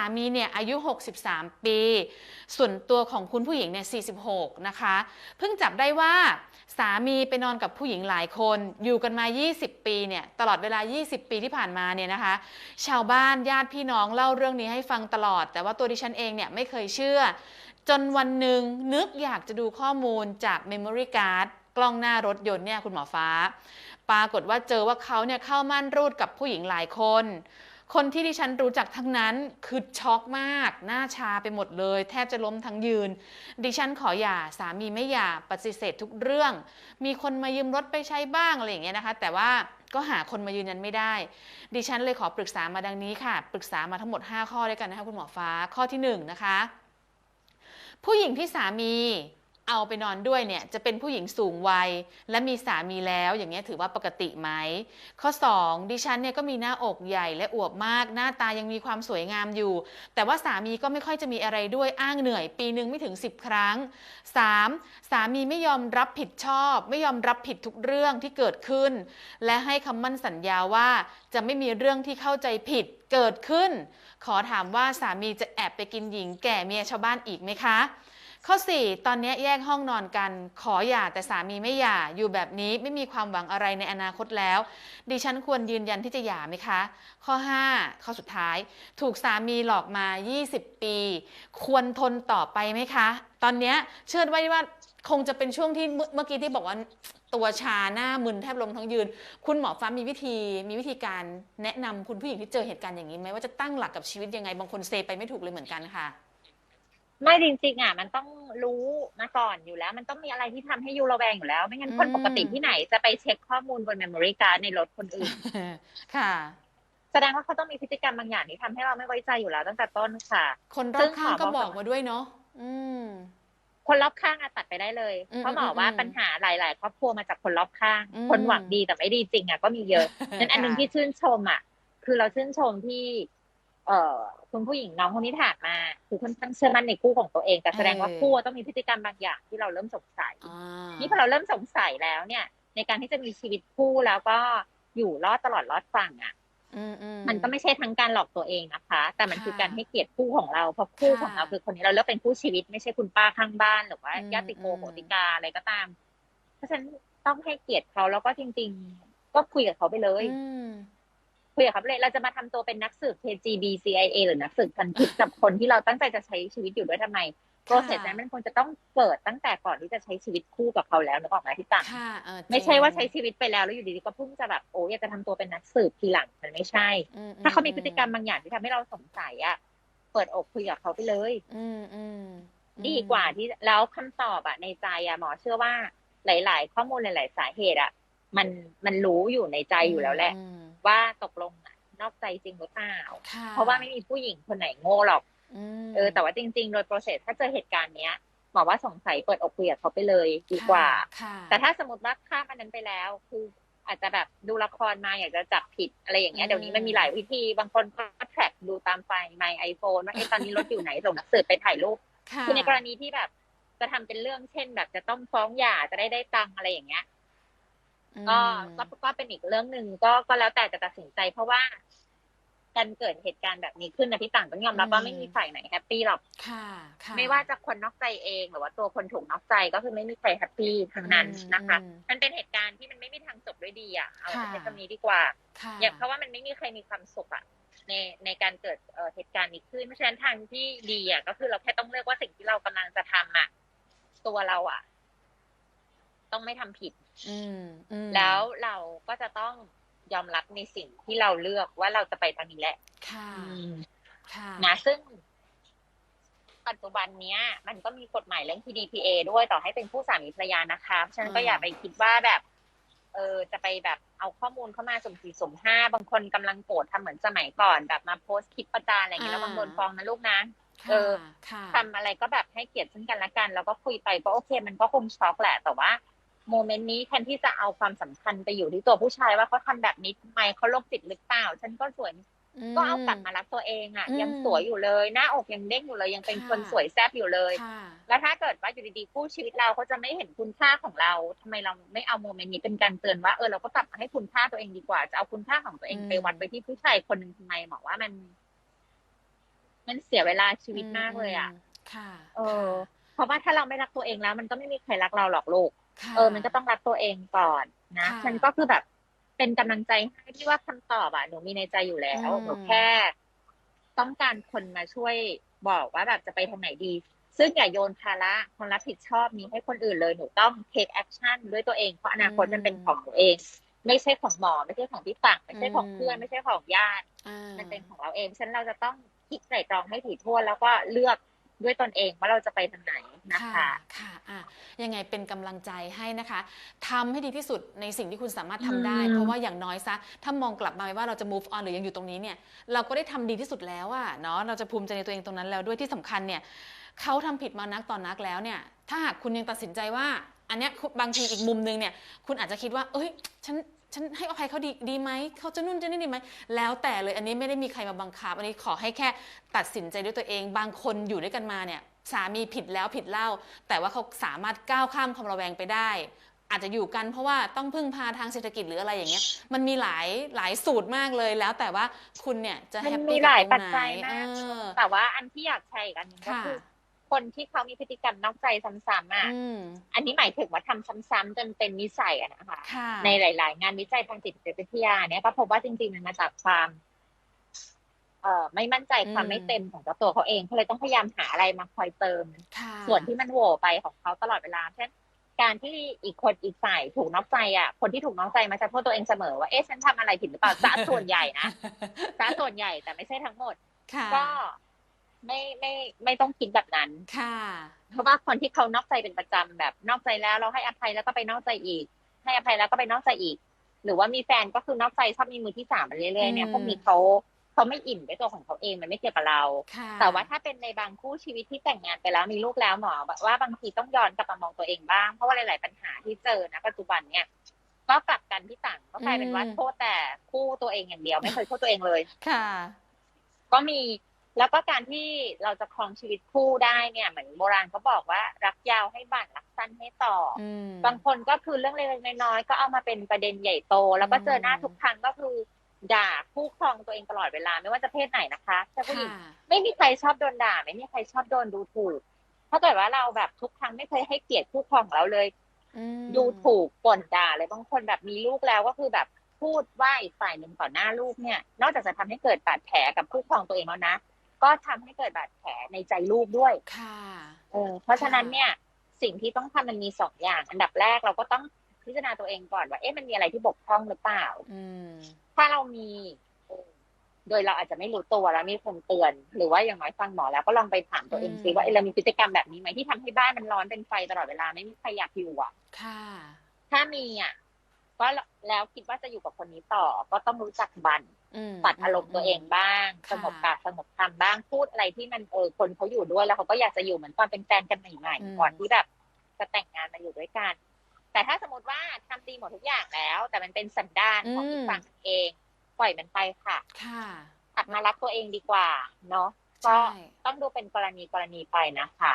ามีเนี่ยอายุ 63 ปี ส่วนตัวของคุณผู้หญิงเนี่ย46 นะคะ เพิ่งจับได้ว่าสามีไปนอนกับผู้หญิงหลายคน อยู่กันมา 20 ปีเนี่ยตลอดเวลา 20 ปีที่ผ่านมาเนี่ยนะคะ ชาวบ้านญาติพี่น้องเล่าเรื่องนี้ให้ฟังตลอด แต่ว่าตัวดิฉันเองเนี่ยไม่เคยเชื่อ จนวันหนึ่งนึกอยากจะดูข้อมูลจาก Memory Card กล้องหน้ารถยนต์เนี่ยคุณหมอฟ้า ปรากฏว่าเจอว่าเขาเนี่ยเข้าม่านรูดกับผู้หญิงหลายคน คนที่ดิฉันรู้จักทั้งนั้นคือช็อกมาก หน้าชาไปหมดเลย แทบจะล้มทั้งยืน ดิฉันขอหย่าสามีไม่หย่าปฏิเสธทุกเรื่อง มีคนมายืมรถไปใช้บ้างอะไรอย่างเงี้ยนะคะ แต่ว่าก็หาคนมายืนยันไม่ได้ ดิฉันเลยขอปรึกษามาดังนี้ค่ะ ปรึกษามาทั้งหมด 5 ข้อด้วยกันนะคะคุณหมอฟ้าข้อที่1นะคะผู้หญิงที่สามี เอาไปนอนด้วยเนี่ยจะเป็นผู้หญิงสูงวัย และมีสามีแล้วอย่างเงี้ยถือว่าปกติไหม ข้อ 2 ดิฉันเนี่ยก็มีหน้าอกใหญ่และอวบมาก หน้าตายังมีความสวยงามอยู่ แต่ว่าสามีก็ไม่ค่อยจะมีอะไรด้วยอ้างเหนื่อย ปีหนึ่งไม่ถึง 10 ครั้ง 3. สามีไม่ยอมรับผิดชอบ ไม่ยอมรับผิดทุกเรื่องที่เกิดขึ้น และให้คำมั่นสัญญาว่าจะไม่มีเรื่องที่เข้าใจผิดเกิดขึ้น ขอถามว่าสามีจะแอบไปกินหญิงแก่เมียชาวบ้านอีกไหมคะ ข้อ 4 ตอนนี้แยกห้องนอนกัน ขอหย่าแต่สามีไม่หย่า อยู่แบบนี้ไม่มีความหวังอะไรในอนาคตแล้ว ดิฉันควรยืนยันที่จะหย่าไหมคะ ข้อ 5 ข้อสุดท้าย ถูกสามีหลอกมา 20 ปี ควรทนต่อไปไหมคะ ตอนนี้เชื่อไว้ว่าคงจะเป็นช่วงที่เมื่อกี้ที่บอกว่าตัวชาหน้ามึนแทบล้มทั้งยืน คุณหมอฟ้ามีวิธี มีวิธีการแนะนำคุณผู้หญิงที่เจอเหตุการณ์อย่างนี้ไหมว่าจะตั้งหลักกับชีวิตยังไงบางคนเซไปไม่ถูกเลยเหมือนกันค่ะ ไม่จริงๆอะมันต้องรู้มาก่อนอยู่แล้ว มันต้องมีอะไรที่ทำให้ยูระแวงอยู่แล้ว ไม่งั้นคนอืมปกติที่ไหนจะไปเช็คข้อมูลบน memory card ในรถคนอื่น ค่ะ แสดงว่าเขาต้องมีพฤติกรรมบางอย่างที่ทำให้เราไม่ไว้ใจอยู่แล้วตั้งแต่ต้นค่ะ คนรอบข้างก็บอกมาด้วยเนาะอืม คนรอบข้างอะตัดไปได้เลยอืมเพราะหมอว่าอืมปัญหาหลาย ๆ ครอบครัวมาจากคนรอบข้างอืมคนหวังดีแต่ไม่ดีจริงอะก็มีเยอะนั้นอันหนึงค่ะที่ชื่นชมอะคือเราชื่นชมที่ เอ่อ คุณผู้หญิงน้องคนนี้ถามมา คือค่อนข้างเชื่อมั่นในคู่ของตัวเอง แต่แสดงว่าเออคู่ต้องมีพฤติกรรมบางอย่างที่เราเริ่มสงสัยอ่านี่พอเราเริ่มสงสัยแล้วเนี่ย ในการที่จะมีชีวิตคู่แล้วก็อยู่รอดตลอดรอดฝั่งอะอืมอืมันก็ไม่ใช่ทั้งการหลอกตัวเองนะคะ แต่มันค่ะคือการให้เกียรติคู่ของเราเพราะคู่ค่ะของเราคือคนนี้เราเลือกเป็นคู่ชีวิต ไม่ใช่คุณป้าข้างบ้านหรือว่าอืมญาติโกอืมโหติกาอะไรก็ตาม เพราะฉะนั้นต้องให้เกียรติเขาแล้วก็จริง ๆ ก็คุยกับเขาไปเลยอืม คุยกับเขาไปเลยเราจะมาทำตัวเป็นนักสืบ KGB CIA หรือนักสืบพันทิปกับคนที่เราตั้งใจจะใช้ชีวิตอยู่ด้วยทำไมโปรเซสนั้นมันควรจะต้องเกิดตั้งแต่ก่อนที่จะใช้ชีวิตคู่กับเขาแล้วนึกออกไหมพี่ตังค่ะเออไม่ใช่ว่าใช้จริงชีวิตไปแล้วแล้วอยู่ดีๆก็เพิ่งจะแบบโอ้อยากจะทำตัวเป็นนักสืบทีหลังมันไม่ใช่อืมถ้าเขามีพฤติกรรมบางอย่างที่ทำให้เราสงสัยอะเปิดอกคุยกับเขาไปเลย อืมอืมดีกว่าที่แล้วคำตอบอะในใจอะหมอเชื่อว่าหลาย ๆ ข้อมูลหลาย ๆ สาเหตุอะมันมันรู้อยู่ในใจอยู่แล้วแหละอืม ว่าตกลงอะนอกใจจริงหรือเปล่าค่ะเพราะว่าไม่มีผู้หญิงคนไหนโง่หรอกมเออแต่ว่าจริง ๆ โดยโปรเซสถ้าเจอเหตุการณ์เนี้ยหมอว่าสงสัยเปิดอกคุยกับเขาไปเลยดีกว่าค่ะแต่ถ้าสมมติว่าข้ามอันนั้นไปแล้ว คืออาจจะแบบดูละครมาอยากจะจับผิดอะไรอย่างเงี้ยเดี๋ยวนี้มันมีหลายวิธีบางคนก็แทร็กดูตามไฟไมไอโฟนว่าเอ๊ะตอนนี้รถอยู่ไหนส่งหนังสือไปถ่ายรูปค่ะคือในกรณีที่แบบจะทำเป็นเรื่องเช่น แบบจะต้องฟ้องหย่าจะได้ได้ตังค์อะไรอย่างเงี้ย ก็อืมก็ก็เป็นอีกเรื่องหนึ่งก็ก็แล้วแต่จะตัดสินใจ เพราะว่าการเกิดเหตุการณ์แบบนี้ขึ้นนะพี่ต่างต้องยอมรับว่าไม่มีฝ่ายไหนแฮปปี้หรอกค่ะค่ะไม่ว่าจะคนนอกใจเองหรือว่าตัวคนถูกนอกใจก็คือไม่มีใครแฮปปี้ทั้งนั้นอืมนะคะอืมมันเป็นเหตุการณ์ที่มันไม่มีทางจบด้วยดีอะเอาค่ะใช้คำนี้ดีกว่าค่ะอย่างเพราะว่ามันไม่มีใครมีความสุขอะในในการเกิดเอ่อเหตุการณ์นี้ขึ้นเพราะฉะนั้นทางที่ดีอะก็คือเราแค่ต้องเลือกว่าสิ่งที่เรากำลังจะทำอะตัวเราอะ ต้องไม่ทำผิดอืมอืม แล้วเราก็จะต้องยอมรับในสิ่งที่เราเลือกว่าเราจะไปทางนี้แหละค่ะค่ะนะซึ่ง ปัจจุบันเนี้ย มันก็มีกฎหมายเรื่อง PDPA ด้วยต่อให้เป็นผู้สามีภรรยานะคะเพราะฉะนั้นก็อ่าอย่าไปคิดว่าแบบ เออจะไปแบบเอาข้อมูลเข้ามาสมสี่สมห้าบางคนกำลังโกรธทำเหมือนสมัยก่อนแบบมาโพสต์คลิปประจานอะไรอย่างเงี้ยแล้วบางโดนฟ้องนะลูกนะเออค่ะทำอะไรก็แบบให้เกียรติซึ่งกันและกัน แล้วก็คุยไปก็โอเค มันก็คงช็อกแหละแต่ว่า โมเมนต์นี้แทนที่จะเอาความสำคัญไปอยู่ที่ตัวผู้ชายว่าเขาทำแบบนี้ทำไมเขาโรคจิตหรือเปล่า ฉันก็สวยก็เอากลับมารักตัวเองอะอืมยังสวยอยู่เลย หน้าอกยังเด้งอยู่เลย ยังเป็นค่ะคนสวยแซ่บอยู่เลยค่ะแล้วถ้าเกิดว่าอยู่ดีๆคู่ชีวิตเราเขาจะไม่เห็นคุณค่าของเราทำไมเราไม่เอาโมเมนต์นี้เป็นการเตือนว่าเออเราก็กลับมาให้คุณค่าตัวเองดีกว่า จะเอาคุณค่าของตัวเองอืมไปวัดไปที่ผู้ชายคนหนึ่งทำไมหมอว่ามัน มันเสียเวลาชีวิตมากเลยอะมค่ะ เออ เพราะว่าถ้าเราไม่รักตัวเองแล้ว มันก็ไม่มีใครรักเราหรอกลูกค่ะ เออ มันก็ต้องรักตัวเองก่อนนะค่ะฉันก็คือแบบเป็นกำลังใจให้ที่ว่าคำตอบอะหนูมีในใจอยู่แล้วอืมหนูแค่ ต้องการคนมาช่วยบอกว่าแบบจะไปทางไหนดี ซึ่งอย่าโยนภาระความรับผิดชอบนี้ให้คนอื่นเลยหนูต้อง take action ด้วยตัวเองเพราะอนาคตมันเป็นของตัวเอง ไม่ใช่ของหมอ ไม่ใช่ของพี่ฝั่งไม่ใช่ของเพื่อนไม่ใช่ของญาติอ่ามันเป็นของเราเองฉะนันเราจะต้องคิดไตร่ตรองให้ถี่ถ้วนแล้วก็เลือก ด้วยตนเองว่าเราจะไปทางไหนนะคะค่ะอะยังไงเป็นกำลังใจให้นะคะทำให้ดีที่สุดในสิ่งที่คุณสามารถทำได้อืมเพราะว่าอย่างน้อยซะ ถ้ามองกลับมาว่าเราจะ move on หรือยังอยู่ตรงนี้เนี่ยเราก็ได้ทำดีที่สุดแล้วอะเนาะเราจะภูมิใจในตัวเองตรงนั้นแล้วด้วยที่สำคัญเนี่ยเขาทำผิดมานักต่อนนักแล้วเนี่ยถ้าหากคุณยังตัดสินใจว่าอันเนี้ยคุณบางทีอีกมุมนึงเนี่ยคุณอาจจะคิดว่า เอ้ย ฉัน ฉันให้อภัยเขาดีดีไหมเขาจะนู่นจะนี่ดีไหมแล้วแต่เลยอันนี้ไม่ได้มีใครมาบังคับ อันนี้ขอให้แค่ตัดสินใจด้วยตัวเอง บางคนอยู่ด้วยกันมาเนี่ยสามีผิดแล้วผิดเล่า แต่ว่าเขาสามารถก้าวข้ามความระแวงไปได้ อาจจะอยู่กันเพราะว่าต้องพึ่งพาทางเศรษฐกิจหรืออะไรอย่างเงี้ย มันมีหลายหลายสูตรมากเลย แล้วแต่ว่าคุณเนี่ยจะมันแฮปมีปี้หกับลายตรปังจไหนจัยมากเออแต่ว่าอันที่อยากแชร์อีกอันหนึงก็ค่ะคือ คนที่เขามีพฤติกรรมนอกใจซ้ำๆอะอืมอันนี้หมายถึงว่าทำซ้ำๆจนเป็นนิสัยอะนะคะค่ะในหลาย ๆ งานวิจัยทางจิตวิทยาเนี่ยก็พบว่าจริง ๆ มันมาจากความเอ่อไม่มั่นใจความไม่เต็มของเจ้าตัวเขาเองเขาเลยต้องพยายามหาอะไรมาคอยเติมค่ะส่วนที่มันโหว่ไปของเขาตลอดเวลาเช่นการที่อีกคนอีกฝ่ายถูกนอกใจอะ คนที่ถูกนอกใจมาจะโทษตัวเองเสมอว่าเอ๊ะฉันทำอะไรผิดหรือเปล่าซะส่วนใหญ่นะซะส่วนใหญ่แต่ไม่ใช่ทั้งหมดค่ะก็ ไม่ไม่ไม่ต้องคิดแบบนั้น ค่ะ เพราะว่าคนที่เขานอกใจเป็นประจำแบบนอกใจแล้วเราให้อภัยแล้วก็ไปนอกใจอีก ให้อภัยแล้วก็ไปนอกใจอีก หรือว่ามีแฟนก็คือนอกใจชอบมีมือที่สามไปเรื่อยๆเนี่ยอืมพวกนี้เขาเขาไม่อิ่มด้วยตัวของเขาเองมันไม่เกี่ยวกับเราค่ะแต่ว่าถ้าเป็นในบางคู่ชีวิตที่แต่งงานไปแล้วมีลูกแล้วหมอบอกว่าบางทีต้องย้อนกลับมามองตัวเองบ้างเพราะว่าหลาย ๆ ปัญหาที่เจอนะปัจจุบันเนี่ยก็กลับกันที่ต่างก็กลายเป็นว่าโทษแต่คู่ตัวเองอย่างเดียวไม่เคยโทษตัวเองเลย ค่ะ ก็มี แล้วก็การที่เราจะครองชีวิตคู่ได้เนี่ยเหมือนโบราณเขาบอกว่ารักยาวให้บั่นรักสั้นให้ต่อออืมบางคนก็คือเรื่องเล็กๆน้อยๆก็เอามาเป็นประเด็นใหญ่โต แล้วก็เจอหน้าทุกครั้งก็คือด่าคู่ครองตัวเองตลอดเวลาไม่ว่าจะเพศไหนนะคะถ้าผู้หญิงค่ะไม่มีใครชอบโดนด่า ไม่มีใครชอบโดนดูถูกถ้าเกิดว่าเราแบบทุกครั้งไม่เคยให้เกียรติคู่ครองของเราเลยอืมดูถูกป่นด่าเลยบางคนแบบมีลูกแล้วก็คือแบบพูดว่าอีกฝ่ายหนึ่งต่อหน้าลูกเนี่ย นอกจากจะทำให้เกิดบาดแผลกับคู่ครองตัวเองแล้วนะ ก็ทำให้เกิดบาดแผลในใจลูกด้วย ค่ะเออเพราะฉะนั้นเนี่ย สิ่งที่ต้องทำมันมีสองอย่าง อันดับแรกเราก็ต้องพิจารณาตัวเองก่อนว่า เอ๊ะมันมีอะไรที่บกพร่องหรือเปล่า อืมถ้าเรามีเออโดยเราอาจจะไม่รู้ตัวแล้วมีคนเตือน หรือว่าอย่างน้อยฟังหมอแล้วก็ลองไปถามตัวเองซิว่าเอ๊ะเรามีพฤติกรรมแบบนี้ไหมที่ทำให้บ้านมันร้อนเป็นไฟตลอดเวลาไม่มีใครอยากอยู่อะ ค่ะ ถ้ามีอะก็แล้วคิดว่าจะอยู่กับคนนี้ต่อ ก็ต้องรู้จักบัน อืมตัดอารมณ์ตัวเองบ้างค่ะสงบปากสงบคำบ้างพูดอะไรที่มันเออคนเขาอยู่ด้วยแล้วเขาก็อยากจะอยู่เหมือนตอนเป็นแฟนกันใหม่ๆก่อนที่แบบจะแต่งงานมาอยู่ด้วยกัน แต่ถ้าสมมติว่าทำดีหมดทุกอย่างแล้ว แต่มันเป็นสันดานของอีกฝั่งเอง ปล่อยมันไปค่ะ ค่ะหัดมารักตัวเองดีกว่า เนาะก็ใช่ต้องดูเป็นกรณีกรณีไปนะคะ